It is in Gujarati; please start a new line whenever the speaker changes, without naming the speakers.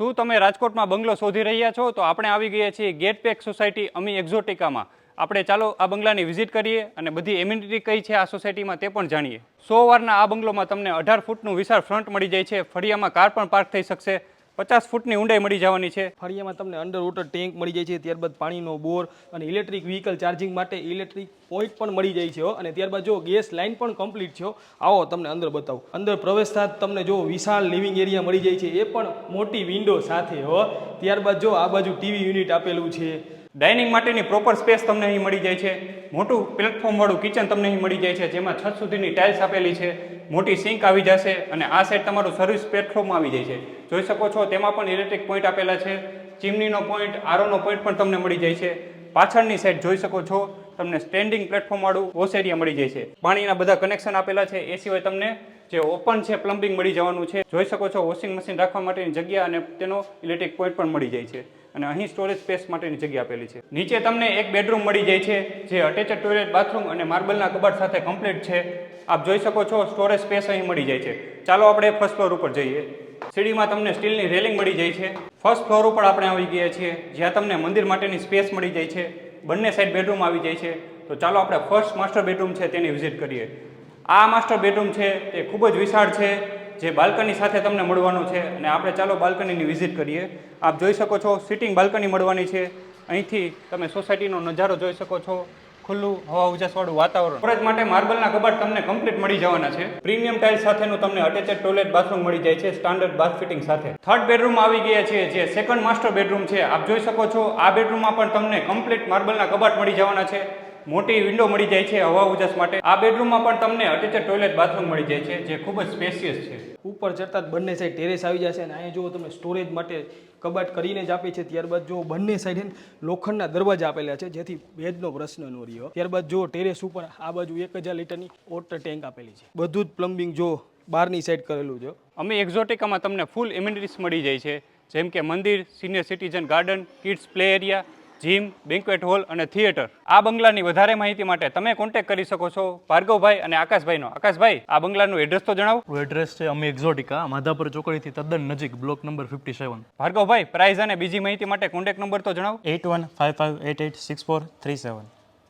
શું તમે રાજકોટમાં બંગલો શોધી રહ્યા છો? તો આપણે આવી ગયા છીએ ગેટ પેક સોસાયટી અમી એક્ઝોટિકામાં. આપણે ચાલો આ બંગલાની વિઝિટ કરીએ અને બધી એમ્યુનિટી કઈ છે આ સોસાયટીમાં તે પણ જાણીએ. સો વારના આ બંગલોમાં તમને અઢાર ફૂટનું વિશાળ ફ્રન્ટ મળી જાય છે. ફળિયામાં કાર પણ પાર્ક થઈ શકશે. પચાસ ફૂટની ઊંડાઈ મળી જવાની છે.
ફળિયામાં તમને અંડર વોટર ટેન્ક મળી જાય છે, ત્યારબાદ પાણીનો બોર અને ઇલેક્ટ્રિક વ્હીકલ ચાર્જિંગ માટે ઇલેક્ટ્રિક પોઈન્ટ પણ મળી જાય છે અને ત્યારબાદ જો ગેસ લાઇન પણ કમ્પ્લીટ છે આવો તમને અંદર બતાવું. અંદર પ્રવેશતા તમને જો વિશાળ લિવિંગ એરિયા મળી જાય છે, એ પણ મોટી વિન્ડો સાથે હો. ત્યારબાદ જો આ બાજુ ટીવી યુનિટ આપેલું છે.
ડાઇનિંગ માટેની પ્રોપર સ્પેસ તમને અહીં મળી જાય છે. મોટું પ્લેટફોર્મવાળું કિચન તમને અહીં મળી જાય છે, જેમાં છત સુધીની ટાઇલ્સ આપેલી છે. મોટી સિંક આવી જશે અને આ સાઈડ તમારું સર્વિસ પ્લેટફોર્મ આવી જાય છે. જોઈ શકો છો, તેમાં પણ ઇલેક્ટ્રિક પોઈન્ટ આપેલા છે. ચીમનીનો પોઈન્ટ આરોનો પોઈન્ટ પણ તમને મળી જાય છે. પાછળની સાઈડ જોઈ શકો છો, તમને સ્ટેન્ડિંગ પ્લેટફોર્મ વાળું વોશ એરિયા મળી જાય છે. પાણીના બધા કનેક્શન આપેલા છે. એ સિવાય તમને જે ઓપન છે, પ્લમ્બિંગ મળી જવાનું છે. જોઈ શકો છો, વોશિંગ મશીન રાખવા માટેની જગ્યા અને તેનો ઇલેક્ટ્રિક પોઈન્ટ પણ મળી જાય છે. અને અહીં સ્ટોરેજ સ્પેસ માટેની જગ્યા આપેલી છે. નીચે તમને એક બેડરૂમ મળી જાય છે, જે અટેચ ટોયલેટ, બાથરૂમ અને માર્બલના કબાટ સાથે કમ્પ્લીટ છે. આપ જોઈ શકો છો, સ્ટોરેજ સ્પેસ અહીં મળી જાય છે. ચાલો આપણે ફર્સ્ટ ફ્લોર ઉપર જઈએ. સીડીમાં તમને સ્ટીલની રેલિંગ મળી જાય છે. ફર્સ્ટ ફ્લોર ઉપર આપણે આવી ગયા છીએ, જ્યાં તમને મંદિર માટેની સ્પેસ મળી જાય છે. બંને સાઈડ બેડરૂમ આવી જાય છે. તો ચાલો આપણે ફર્સ્ટ માસ્ટર બેડરૂમ છે, તેની વિઝિટ કરીએ. આ માસ્ટર બેડરૂમ છે, તે ખૂબ જ વિશાળ છે, જે બાલ્કની સાથે તમને મળવાનું છે. અને આપણે ચાલો બાલ્કનીની વિઝિટ કરીએ. આપ જોઈ શકો છો, સિટિંગ બાલ્કની મળવાની છે. અહીંથી તમે સોસાયટીનો નજારો જોઈ શકો છો. ખુલ્લું, હવા ઉજાસવાળું વાતાવરણ. ફરજ માટે માર્બલના કબાટ તમને કમ્પ્લીટ મળી જવાના છે. પ્રીમિયમ ટાઇલ્સ સાથેનું તમને અટેચેડ ટોયલેટ બાથરૂમ મળી જાય છે સ્ટાન્ડર્ડ બાથ ફિટિંગ સાથે. થર્ડ બેડરૂમ આવી ગયા છે, જે સેકન્ડ માસ્ટર બેડરૂમ છે. આપ જોઈ શકો છો, આ બેડરૂમમાં પણ તમને કમ્પ્લીટ માર્બલના કબાટ મળી જવાના છે. મોટી વિન્ડો મળી જાય છે હવા ઉજાસ માટે. આ બેડરૂમમાં પણ તમને અટેચ ટોયલેટ બાથરૂમ મળી જાય છે જે ખૂબ જ સ્પેશિયસ છે.
ઉપર ચડતા જ બંને સાઈડ ટેરેસ આવી જશે અને અહીંયા જો તમે સ્ટોરેજ માટે કબાટ કરીને જ આપે છે. ત્યારબાદ જો બંને સાઈડ લોખંડના દરવાજા આપેલા છે જેથી ભેજનો પ્રશ્ન ન રહ્યો. ત્યારબાદ જો ટેરેસ ઉપર આ બાજુ એક હજાર લીટરની વોટર ટેન્ક આપેલી છે. બધું જ પ્લમ્બિંગ જો બહારની સાઈડ કરેલું છે.
અમે એક્ઝોટિકામાં તમને ફૂલ એમ્યુનિટીઝ મળી જાય છે જેમ કે મંદિર senior citizen garden kids play area gym banquet hall અને થિયેટર આ બંગલાની વધારે માહિતી માટે તમે કોન્ટેક્ટ કરી શકો છો ભાર્ગવભાઈ અને આકાશભાઈનો. આકાશભાઈ આ બંગલાનું એડ્રેસ તો જણાવો.
એડ્રેસ છે અમે એક્ઝોટિકા માધાપર ચોકડીથી તદ્દન નજીક બ્લોક નંબર ફિફ્ટી સેવન
ભાર્ગવભાઈ પ્રાઇઝ અને બીજી માહિતી માટે કોન્ટેક્ટ નંબર તો જણાવો.
Eight one five five eight eight six four three seven